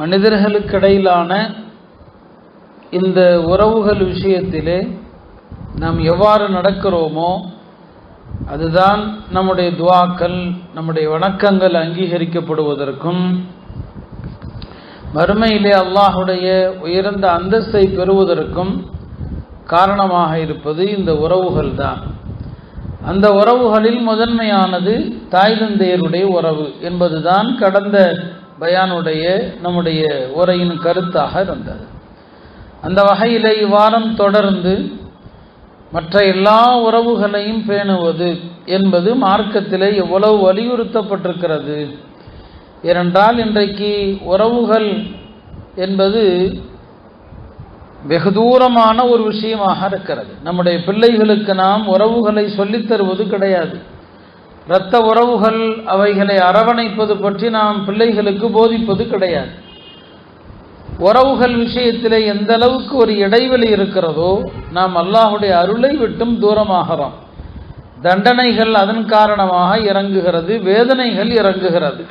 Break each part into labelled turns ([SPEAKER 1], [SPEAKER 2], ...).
[SPEAKER 1] மனிதர்களுக்கிடையிலான இந்த உறவுகள் விஷயத்திலே நாம் எவ்வாறு நடக்கிறோமோ அதுதான் நம்முடைய துவாக்கள் நம்முடைய வணக்கங்கள் அங்கீகரிக்கப்படுவதற்கும் மறுமையிலே அல்லாஹுடைய உயர்ந்த அந்தஸ்தை பெறுவதற்கும் காரணமாக இருப்பது இந்த உறவுகள் தான். அந்த உறவுகளில் முதன்மையானது தாய் தந்தையருடைய உறவு என்பதுதான் கடந்த பயானுடைய நம்முடைய உரையின் கருத்தாக இருந்தது. அந்த வகையில் இவ்வாரம் தொடர்ந்து மற்ற எல்லா உறவுகளையும் பேணுவது என்பது மார்க்கத்திலே எவ்வளவு வலியுறுத்தப்பட்டிருக்கிறது. ஏனென்றால் இன்றைக்கு உறவுகள் என்பது வெகு தூரமான ஒரு விஷயமாக இருக்கிறது. நம்முடைய பிள்ளைகளுக்கு நாம் உறவுகளை சொல்லித் தருவது கிடையாது. இரத்த உறவுகள் அவைகளை அரவணைப்பது பற்றி நாம் பிள்ளைகளுக்கு போதிப்பது கிடையாது. உறவுகள் விஷயத்தில் எந்த அளவுக்கு ஒரு இடைவெளி இருக்கிறதோ நாம் அல்லாஹுடைய அருளை விட்டும் தூரமாகிறோம். தண்டனைகள் அதன் காரணமாக இறங்குகிறது வேதனைகள் இறங்குகிறது.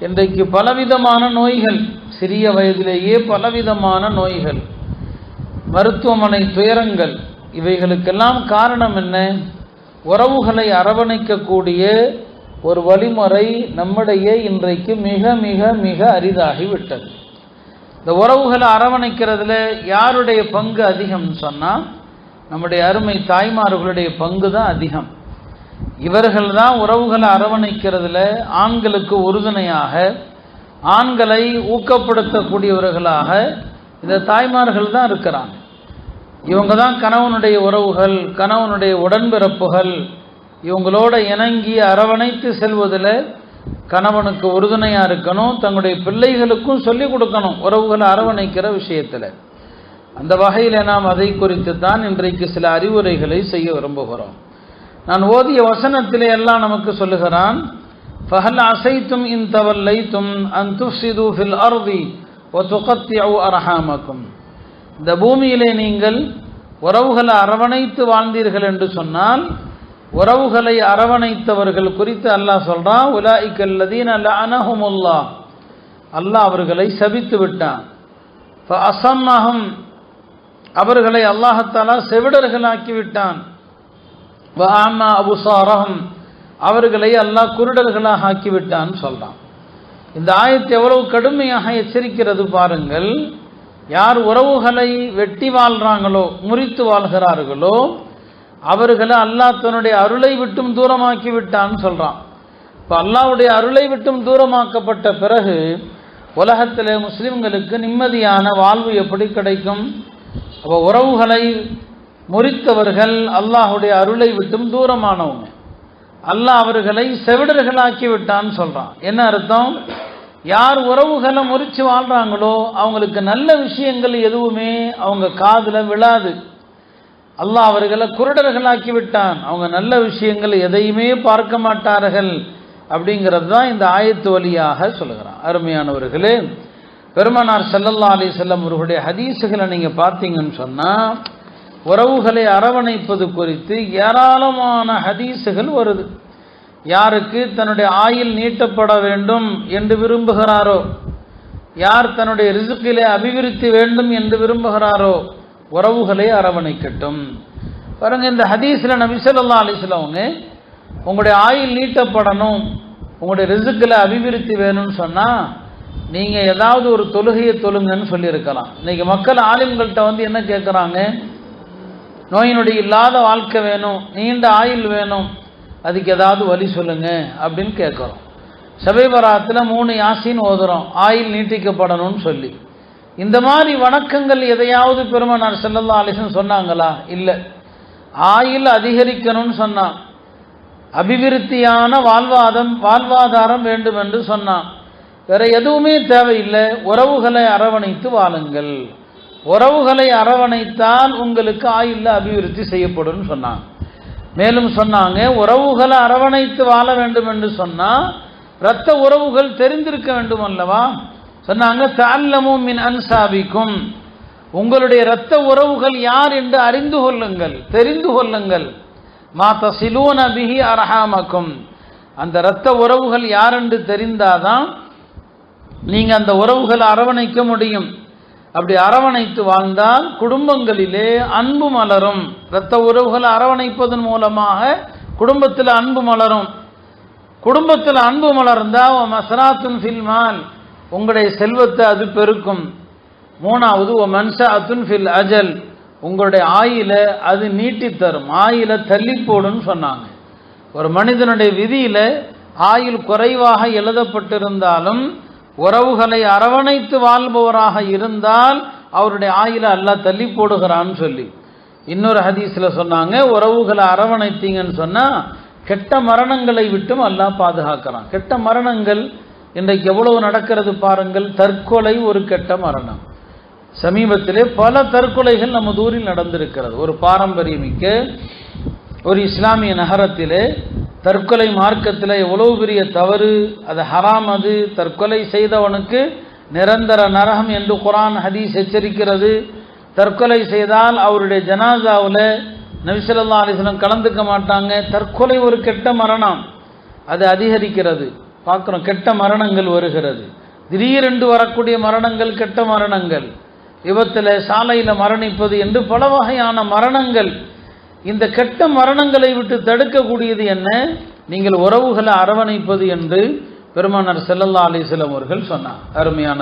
[SPEAKER 1] இன்றைக்கு பலவிதமான நோய்கள் சிறிய வயதிலேயே பலவிதமான நோய்கள் மருத்துவமனை துயரங்கள் இவைகளுக்கெல்லாம் காரணம் என்ன? உறவுகளை அரவணைக்கக்கூடிய ஒரு வழிமுறை நம்மிடையே இன்றைக்கு மிக மிக மிக அரிதாகிவிட்டது. இந்த உறவுகளை அரவணைக்கிறதுல யாருடைய பங்கு அதிகம்னு சொன்னால் நம்முடைய அருமை தாய்மார்களுடைய பங்கு தான் அதிகம். இவர்கள் தான் உறவுகளை அரவணைக்கிறதுல ஆண்களுக்கு உறுதுணையாக ஆண்களை ஊக்கப்படுத்தக்கூடியவர்களாக இந்த தாய்மார்கள் தான் இருக்கிறாங்க. இவங்க தான் கணவனுடைய உறவுகள் கணவனுடைய உடன்பிறப்புகள். இவங்களோட இணங்கி அரவணைத்து செல்வதில் கணவனுக்கு உறுதுணையாக இருக்கணும் தங்களுடைய பிள்ளைகளுக்கும் சொல்லிக் கொடுக்கணும் உறவுகளை அரவணைக்கிற விஷயத்தில். அந்த வகையில் நாம் அதை குறித்து தான் இன்றைக்கு சில அறிவுரைகளை செய்ய விரும்புகிறோம். நான் ஓதிய வசனத்திலே எல்லாம் நமக்கு சொல்லுகிறான் ஃபஹல் அசைத்தும் இன் தவல்லைத்தும் அன் துஃப்சிது ஃபில் அர்தி ஒ துகத்தியவு அரஹாமக்கும். இந்த பூமியிலே நீங்கள் உறவுகளை அரவணைத்து வாழ்ந்தீர்கள் என்று சொன்னால் உறவுகளை அரவணைத்தவர்கள் குறித்து அல்லாஹ் சொல்றான் உலாய்கல்லதீன் அல்ல அனஹுமுல்லா அல்லாஹ் அவர்களை சபித்து விட்டான். இப்போ அசம்மகம் அவர்களை அல்லாஹத்தாலா செவிடர்களாக்கிவிட்டான் அபுசாரகம் அவர்களை அல்லாஹ் குருடர்களாக ஆக்கிவிட்டான்னு சொல்கிறான் இந்த ஆயத்தை எவ்வளவு கடுமையாக எச்சரிக்கிறது பாருங்கள். யார் உறவுகளை வெட்டி வாழ்கிறாங்களோ முறித்து வாழ்கிறார்களோ அவர்களை அல்லாஹ் தன்னுடைய அருளை விட்டும் தூரமாக்கி விட்டான்னு சொல்கிறான் இப்போ அல்லாவுடைய அருளை விட்டும் தூரமாக்கப்பட்ட பிறகு உலகத்தில் முஸ்லிம்களுக்கு நிம்மதியான வாழ்வு எப்படி கிடைக்கும்? அப்போ உறவுகளை முறித்தவர்கள் அல்லாஹுடைய அருளை விட்டும் தூரமானவங்க. அல்லாஹ் அவர்களை செவிடர்களாக்கி விட்டான்னு சொல்கிறான் என்ன அர்த்தம்? யார் உறவுகளை முறித்து வாழ்கிறாங்களோ அவங்களுக்கு நல்ல விஷயங்கள் எதுவுமே அவங்க காதில் விழாது. அல்லாஹ் அவர்களை குருடர்களாக்கி விட்டான். அவங்க நல்ல விஷயங்கள் எதையுமே பார்க்க மாட்டார்கள் அப்படிங்கிறது தான் இந்த ஆயத்து வழியாக சொல்லுகிறான். அருமையானவர்களே பெருமனார் செல்லல்லா அலி செல்லம் அவர்களுடைய ஹதீஸுகளை நீங்கள் பார்த்தீங்கன்னு சொன்னால் உறவுகளை அரவணைப்பது குறித்து ஏராளமான ஹதீஸுகள் வருது. யாருக்கு தன்னுடைய ஆயில் நீட்டப்பட வேண்டும் என்று விரும்புகிறாரோ? யார் தன்னுடைய ரிசுக்கிலே அபிவிருத்தி வேண்டும் என்று விரும்புகிறாரோ? உறவுகளை அரவணைக்கட்டும். பாருங்க இந்த ஹதீஸில் நபி சொல்லா அலிஸ்லவங்க உங்களுடைய ஆயில் நீட்டப்படணும் உங்களுடைய ரிசுக்கில் அபிவிருத்தி வேணும்னு சொன்னால் நீங்கள் ஏதாவது ஒரு தொழுகையை தொழுங்கன்னு சொல்லியிருக்கலாம். இன்றைக்கி மக்கள் ஆலிம்கள்கிட்ட வந்து என்ன கேட்குறாங்க நோயினுடைய இல்லாத வாழ்க்கை வேணும் நீண்ட ஆயுள் வேணும் அதுக்கு ஏதாவது வழி சொல்லுங்க அப்படின்னு கேட்குறோம் சபைபராத்தில் மூணு யாசின் ஓதுறோம். ஆயில் நீட்டிக்கப்படணும்னு சொல்லி. இந்த மாதிரி வணக்கங்கள் எதையாவது பெருமனார் செல்லல்லா அலிசன் சொன்னாங்களா? இல்லை. ஆயில் அதிகரிக்கணும்னு சொன்னான். அபிவிருத்தியான வாழ்வாதம் வாழ்வாதாரம் வேண்டும் என்று சொன்னான். வேற எதுவுமே தேவையில்லை. உறவுகளை அரவணைத்து வாழுங்கள். உறவுகளை அரவணைத்தால் உங்களுக்கு ஆயுள்ல அபிவிருத்தி செய்யப்படும் சொன்னான். மேலும் சொன்னாங்க உறவுகளை அரவணைத்து வாழ வேண்டும் என்று சொன்னால் இரத்த உறவுகள் தெரிந்திருக்க வேண்டும் அல்லவா? சொன்னாங்க தால்லமும் மின் அன்சாபிக்கும். உங்களுடைய இரத்த உறவுகள் யார் என்று அறிந்து கொள்ளுங்கள் தெரிந்து கொள்ளுங்கள். மாத்த சிலூன பிஹி அரஹாமக்கும். அந்த இரத்த உறவுகள் யார் என்று தெரிந்தாதான் நீங்கள் அந்த உறவுகளை அரவணைக்க முடியும். அப்படி அரவணைத்து வாழ்ந்தால் குடும்பங்களிலே அன்பு மலரும். இரத்த உறவுகளை அரவணைப்பதன் மூலமாக குடும்பத்தில் அன்பு மலரும். குடும்பத்தில் அன்பு மலர்ந்தா ஓ மசராத்துன் ஃபில்மால் உங்களுடைய செல்வத்தை அது பெருக்கும். மூணாவது ஓ மன்சாத்துன் ஃபில் அஜல். உங்களுடைய ஆயில அது நீட்டி தரும். ஆயில தள்ளி போடுன்னு சொன்னாங்க. ஒரு மனிதனுடைய விதியில ஆயுள் குறைவாக எழுதப்பட்டிருந்தாலும் உறவுகளை அரவணைத்து வாழ்பவராக இருந்தால் அவருடைய ஆயில அல்லாஹ் தள்ளி போடுகிறான்னு சொல்லி. இன்னொரு ஹதீஸில் சொன்னாங்க உறவுகளை அரவணைத்தீங்கன்னு சொன்னால் கெட்ட மரணங்களை விட்டும் அல்லாஹ் பாதுகாக்கிறான். கெட்ட மரணங்கள் இன்றைக்கு எவ்வளவு நடக்கிறது பாருங்கள் தற்கொலை ஒரு கெட்ட மரணம். சமீபத்திலே பல தற்கொலைகள் நம்ம ஊரில் நடந்திருக்கிறது. ஒரு பாரம்பரியமிக்க ஒரு இஸ்லாமிய நகரத்திலே தற்கொலை மார்க்கத்தில் எவ்வளோ பெரிய தவறு அது ஹராம் அது. தற்கொலை செய்தவனுக்கு நிரந்தர நரகம் என்று குரான் ஹதீஸ் எச்சரிக்கிறது. தற்கொலை செய்தால் அவருடைய ஜனாசாவில் நபிசல்லா அலிஸ்லம் கலந்துக்க மாட்டாங்க. தற்கொலை ஒரு கெட்ட மரணம். அது அதிகரிக்கிறது. பார்க்குறோம் கெட்ட மரணங்கள் வருகிறது. திடீரென்று வரக்கூடிய மரணங்கள் கெட்ட மரணங்கள். விபத்தில் சாலையில் மரணிப்பது என்று பல வகையான மரணங்கள் இந்த கெட்ட மரணங்களை விட்டு தடுக்கக்கூடியது என்ன? நீங்கள் உறவுகளை அரவணைப்பது என்று பெருமானார் செல்லல்லா அலிஸ்லம் அவர்கள் சொன்னார். அருமையான